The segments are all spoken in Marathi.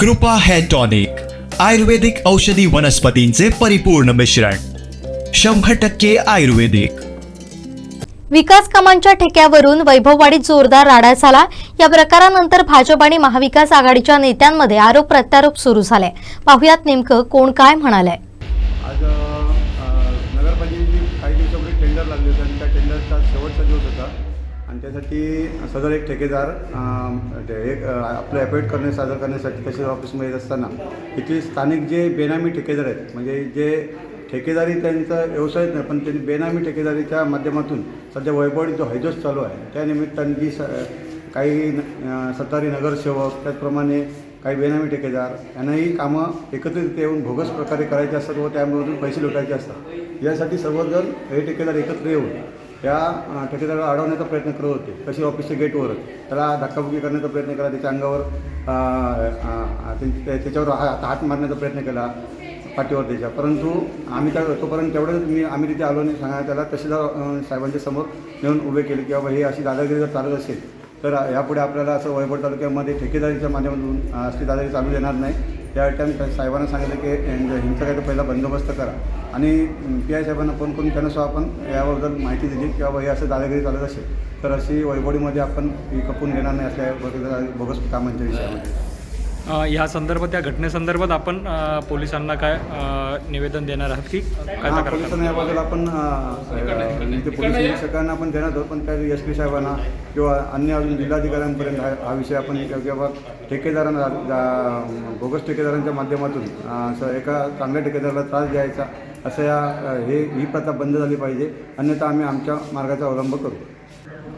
कृपा हेअर टॉनिक आयुर्वेदिक औषधी वनस्पतींचे परिपूर्ण मिश्रण शंभर टक्के आयुर्वेदिक. विकास कामांच्या ठेक्यावरून वैभववाडीत जोरदार राडा झाला. या प्रकारानंतर भाजप आणि महाविकास आघाडीच्या नेत्यांमध्ये आरोप प्रत्यारोप सुरू झाले. पाहुयात नेमकं कोण काय म्हणालंय. त्यासाठी सदर एक ठेकेदार एक आपलं अपॉइंट करणे सादर करण्यासाठी तसेच ऑफिसमध्ये येत असताना इथले स्थानिक जे बेनामी ठेकेदार आहेत म्हणजे जे ठेकेदारी त्यांचा व्यवसायच नाही पण त्यांनी बेनामी ठेकेदारीच्या माध्यमातून सध्या वैभवणी जो हैदोस चालू आहे त्या निमित्ताने जी स काही सत्तारी नगरसेवक त्याचप्रमाणे काही बेनामी ठेकेदार यांनाही कामं एकत्रित येऊन भोगस प्रकारे करायचे असतात व त्यामधून पैसे लुटायचे असतात. यासाठी सर्वजण हे ठेकेदार एकत्र येऊन त्या अ, ठेकेदाराला अडवण्याचा प्रयत्न करत होते. तशी ऑफिसच्या गेटवर. त्याला धक्काबुक्की करण्याचा प्रयत्न केला त्याच्या अंगावर त्याच्यावर हा- हात मारण्याचा प्रयत्न केला पाठीवर त्याच्या. परंतु आम्ही त्या तोपर्यंत तेवढंच मी आम्ही तिथे आलो नाही सांगा त्याला तहसीलदार अ, साहेबांच्या समोर नेऊन उभे केले की बाबा हे अशी दादागिरी जर चालत असेल तर यापुढे आपल्याला असं वैभव तालुक्यामध्ये ठेकेदारीच्या माध्यमातून असली दादागिरी चालू देणार नाही. त्या टाइम त्या साहेबांना सांगितलं की यांचं- ह्यांचा काही पहिला बंदोबस्त करा. आणि पी आय साहेबांना फोन करून त्यांना सुद्धा आपण याबद्दल माहिती दिली की बाबा हे असं दादागिरी चालत असेल तर अशी वैभवडीमध्ये आपण कपून घेणार नाही असल्या बघ- बोगस कामांच्या विषयामध्ये. या संदर्भात या घटनेसंदर्भात आपण पोलिसांना काय निवेदन देणार आहात की काय हा, तक्रार पोलिसांना याबद्दल आपण अ, अ, इथे पोलीस निरीक्षकांना आपण देणार आहोत पण त्या एस पी साहेबांना किंवा अन्य अजून जिल्हाधिकाऱ्यांपर्यंत हा हा विषय आपण किंवा ठेकेदारांना जा- बोगस ठेकेदारांच्या माध्यमातून अ, असं एका चांगल्या ठेकेदाराला त्रास द्यायचा असं या अ, हे ही प्रथा बंद झाली पाहिजे अन्यथा आम्ही आमच्या मार्गाचा अवलंब करू.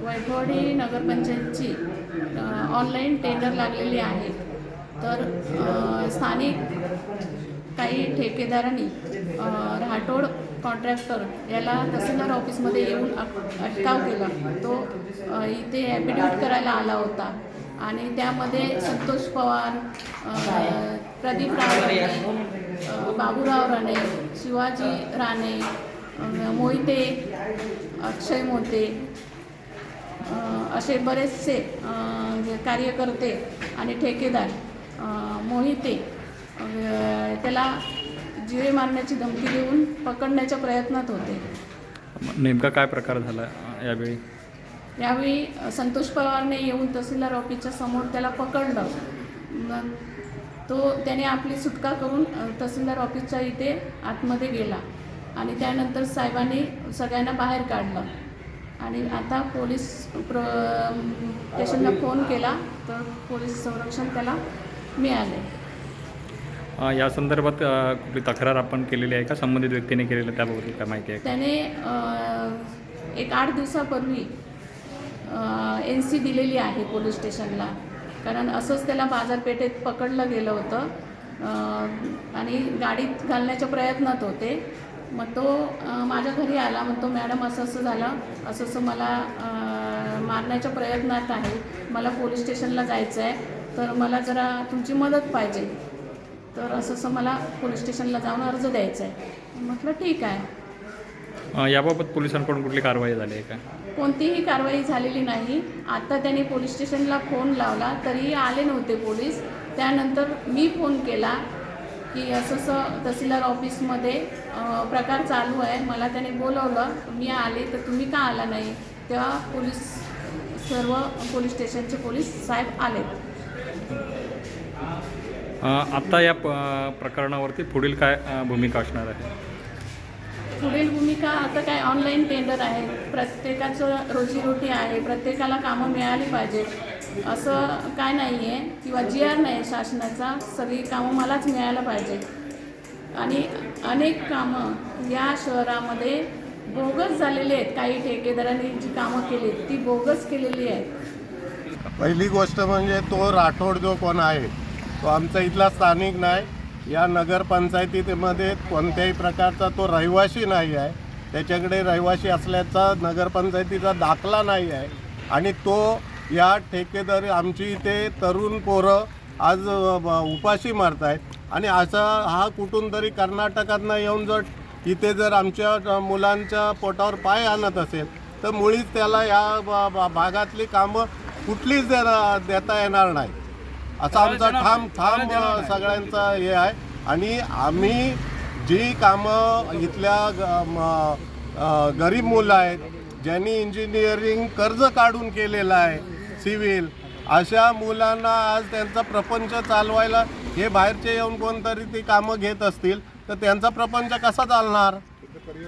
वैभवडी नगरपंचायतची ऑनलाईन टेंडर लागलेली आहे. तर स्थानिक काही ठेकेदारांनी अ, राठोड कॉन्ट्रॅक्टर याला तहसीलदार ऑफिसमध्ये येऊन अट- अटकाव केला. तो इथे ॲफिडेविट करायला आला होता आणि त्यामध्ये संतोष पवार प्रदीप राव राणे बाबूराव राणे शिवाजी राणे मोहिते अक्षय मोते असे बरेचसे कार्यकर्ते आणि ठेकेदार मोहिते त्याला जिवे मारण्याची धमकी देऊन पकडण्याच्या प्रयत्नात होते. नेमका काय प्रकार झाला यावेळी? यावेळी संतोष पवारने येऊन तहसीलदार ऑफिसच्या समोर त्याला पकडलं. मग तो त्याने आपली सुटका करून तहसीलदार ऑफिसच्या इथे आतमध्ये गेला आणि त्यानंतर साहेबांनी सगळ्यांना बाहेर काढलं. आणि आता पोलीस प्र स्टेशनला फोन केला तर पोलीस संरक्षण त्याला मिळाले. या संदर्भात कुठली तक्रार आपण केलेली आहे का? संबंधित व्यक्तीने केलेलं त्याबद्दल काय माहिती आहे त्याने अ, एक आठ दिवसापूर्वी एन सी दिलेली आहे पोलीस स्टेशनला. कारण असंच त्याला बाजारपेठेत पकडलं गेलं होतं. अ, आणि गाडीत घालण्याच्या प्रयत्नात होते. मग तो अ, माझ्या घरी आला. मग तो मॅडम असं असं झालं. असं असं मला अ, मारण्याच्या प्रयत्नात आहे. मला पोलीस स्टेशनला जायचं आहे तर मला जरा तुमची मदत पाहिजे. तर असं असं मला पोलीस स्टेशनला जाऊन अर्ज द्यायचा आहे. म्हटलं ठीक आहे. याबाबत पोलिसांकडून कुठली कारवाई झाली आहे का? कोणतीही कारवाई झालेली नाही. आता त्यांनी पोलीस स्टेशनला फोन लावला तरीही आले नव्हते पोलीस. त्यानंतर मी फोन केला की असं असं तहसीलदार ऑफिसमध्ये प्रकार चालू आहे. मला त्याने बोलवलं मी आले तर तुम्ही का आला नाही? तेव्हा पोलीस सर्व पोलीस स्टेशनचे पोलीस साहेब आले अ, आता या प- प्रकरणावरती पुढील काय भूमिका असणार आहे? पुढील भूमिका आता काय ऑनलाईन टेंडर आहे. प्रत्येकाचं रोजीरोटी आहे. प्रत्येकाला कामं मिळाली पाहिजे असं काय नाही आहे किंवा जी आर नाही शासनाचा. सगळी कामं मलाच मिळायला पाहिजे आणि अनेक कामं या शहरामध्ये बोगस झालेली आहेत. काही ठेकेदारांनी जी कामं केली ती बोगस केलेली आहेत. पहिली गोष्ट म्हणजे तो राठोड जो कोण आहे तो आमचा इथला स्थानिक नाही. या नगरपंचायतीमध्ये कोणत्याही प्रकारचा तो रहिवासी नाही आहे. त्याच्याकडे रहिवासी असल्याचा नगरपंचायतीचा दाखला नाही आहे. आणि तो या ठेकेदारी आमची इथे तरुण पोरं आज उपाशी मारत आहेत आणि असा हा कुठून तरी कर्नाटकातनं येऊन जर इथे जर आमच्या मुलांच्या पोटावर पाय आणत असेल तर मुळीच त्याला या भागातली कामं कुठलीच देता येणार नाही. असा आमचा ठाम ठाम सगळ्यांचा हे आहे. आणि आम्ही जी कामं इथल्या गरीब मुलं आहेत ज्यांनी इंजिनिअरिंग कर्ज काढून केलेलं आहे सिव्हिल अशा मुलांना आज त्यांचा प्रपंच चालवायला हे बाहेरचे येऊन कोणतरी ती कामं घेत असतील तर त्यांचा प्रपंच कसा चालणार?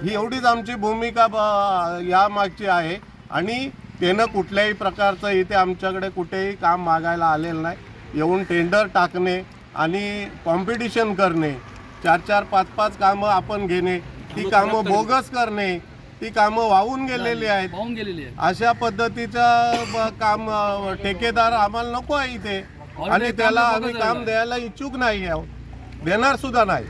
ही एवढीच आमची भूमिका ब- या मागची आहे. आणि त्यानं कुठल्याही प्रकारचं इथे आमच्याकडे कुठेही काम मागायला आलेलं नाही. येऊन टेंडर टाकणे आणि कॉम्पिटिशन करणे. चार चार पाच पाच कामं आपण घेणे. ती कामं बोगस करणे. ती कामं वाहून गेलेली आहेत. अशा पद्धतीचं काम ठेकेदार आम्हाला नको आहे इथे. आणि त्याला आम्ही काम द्यायला इच्छुक नाही आहोत. देणार सुद्धा नाही.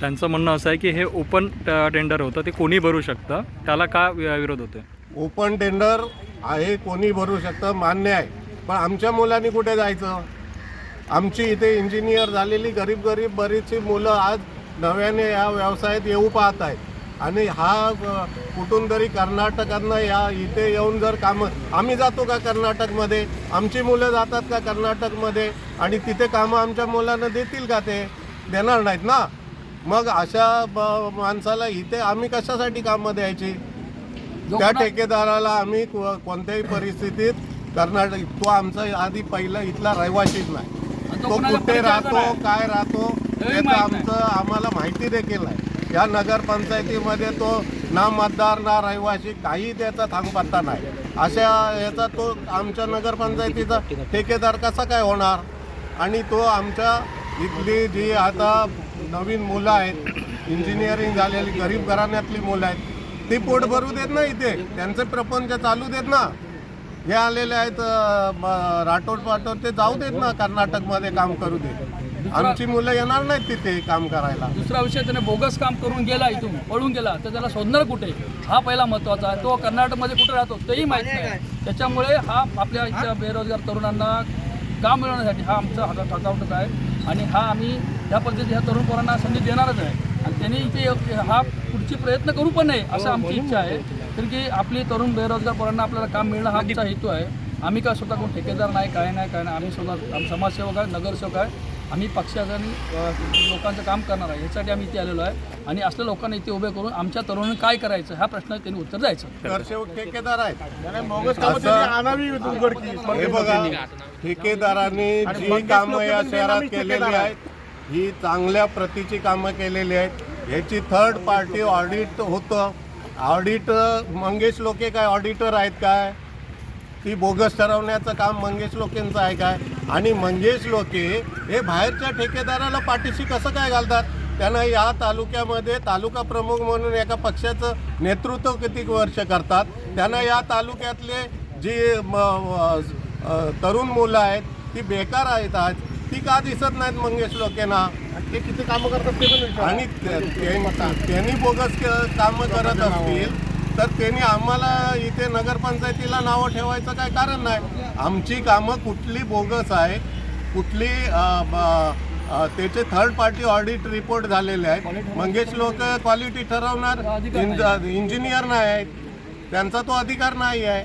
त्यांचं म्हणणं असं आहे की हे ओपन टेंडर होतं ते कोणी भरू शकतं? त्याला का विरोध होतोय? ओपन टेंडर आहे कोणी भरू शकतं? मान्य आहे. पण आमच्या मुलांनी कुठे जायचं? आमची इथे इंजिनियर झालेली गरीब गरीब बरीचशी मुलं आज नव्याने या व्यवसायात येऊ पाहत आहेत. आणि हा कुठून तरी कर्नाटकातनं या इथे येऊन जर कामं आम्ही जातो का कर्नाटकमध्ये? आमची मुलं जातात का कर्नाटकमध्ये? आणि तिथे कामं आमच्या मुलांना देतील का ते? देणार नाहीत ना? मग अशा ब- माणसाला इथे आम्ही कशासाठी कामं द्यायची? त्या ठेकेदाराला आम्ही कोणत्याही परिस्थितीत कर्नाटक तो आमचा आधी पहिला इथला रहिवाशीच नाही. तो कुठे राहतो. काय राहतो नाही. आमचं आम्हाला माहिती देखील नाही. या नगरपंचायतीमध्ये तो ना मतदार ना रहिवासी काही त्याचा थांगपत्ता नाही. अशा याचा तो आमच्या नगरपंचायतीचा ठेकेदार कसा काय होणार? आणि तो आमच्या इथली जी आता नवीन मुलं आहेत इंजिनिअरिंग झालेली गरीब घराण्यातली मुलं आहेत ती पोट भरू देत ना इथे. त्यांचे प्रपंच चालू देत ना. हे आलेले आहेत राठोड पाठोड ते जाऊ देत ना कर्नाटकमध्ये काम करू देत आमची मुलं येणार नाहीत तिथे काम करायला. दुसरा विषय त्याने बोगस काम करून गेला इथून पळून गेला तर त्याला शोधणार कुठे? हा पहिला महत्त्वाचा आहे. तो कर्नाटकमध्ये कुठे राहतो तेही माहीत नाही. त्याच्यामुळे हा आपल्या इथल्या बेरोजगार तरुणांना काम मिळवण्यासाठी हा आमचा हातात हातावटच आहे. आणि हा आम्ही ह्या पद्धतीने ह्या तरुण पोरांना संधी देणारच आहे. आणि त्यांनी इथे हा पुढची प्रयत्न करू पण नाही असं आमची इच्छा आहे. कारण की आपली तरुण बेरोजगार पोरांना आपल्याला काम मिळणं हा आमचा हेतू आहे. आम्ही काय स्वतः कोण ठेकेदार नाही काय नाही काय नाही. आम्ही स्वतः आम्ही समाजसेवक आहे नगरसेवक आहे. आम्ही पक्षाचं आणि लोकांचं काम करणार आहे. यासाठी आम्ही इथे आलेलो आहे. आणि असल्या लोकांना इथे उभे करून आमच्या तरुणांनी काय करायचं ह्या प्रश्न त्यांनी उत्तर द्यायचं. ठेकेदार हे बघा ठेकेदारांनी जी कामं या शहरात केलेली आहेत ही चांगल्या प्रतीची कामं केलेली आहेत. ह्याची थर्ड पार्टी ऑडिट होतं. ऑडिट मंगेश लोके काय ऑडिटर आहेत काय? ती बोगस ठरवण्याचं काम मंगेश लोकेंचं आहे काय? आणि मंगेश लोके हे बाहेरच्या ठेकेदाराला पाठीशी कसं काय घालतात? त्यांना या तालुक्यामध्ये तालुका प्रमुख म्हणून एका पक्षाचं नेतृत्व किती वर्ष करतात? त्यांना या तालुक्यातले जी म- तरुण मुलं आहेत ती बेकार आहेत आज. ती का दिसत नाहीत मंगेश लोकेंना? ते किती कामं करतात ते आणि ते- ते- त्यांनी बोगस क- कामं करत असतील तर त्यांनी आम्हाला इथे नगरपंचायतीला नावं ठेवायचं काय कारण नाही. आमची कामं कुठली बोगस आहे कुठली अ, ब- अ, त्याचे थर्ड पार्टी ऑडिट रिपोर्ट झालेले आहेत. मंगेश लोक क्वालिटी ठरवणार इंज- इंजिनियर नाही आहेत त्यांचा तो अधिकार नाही आहे.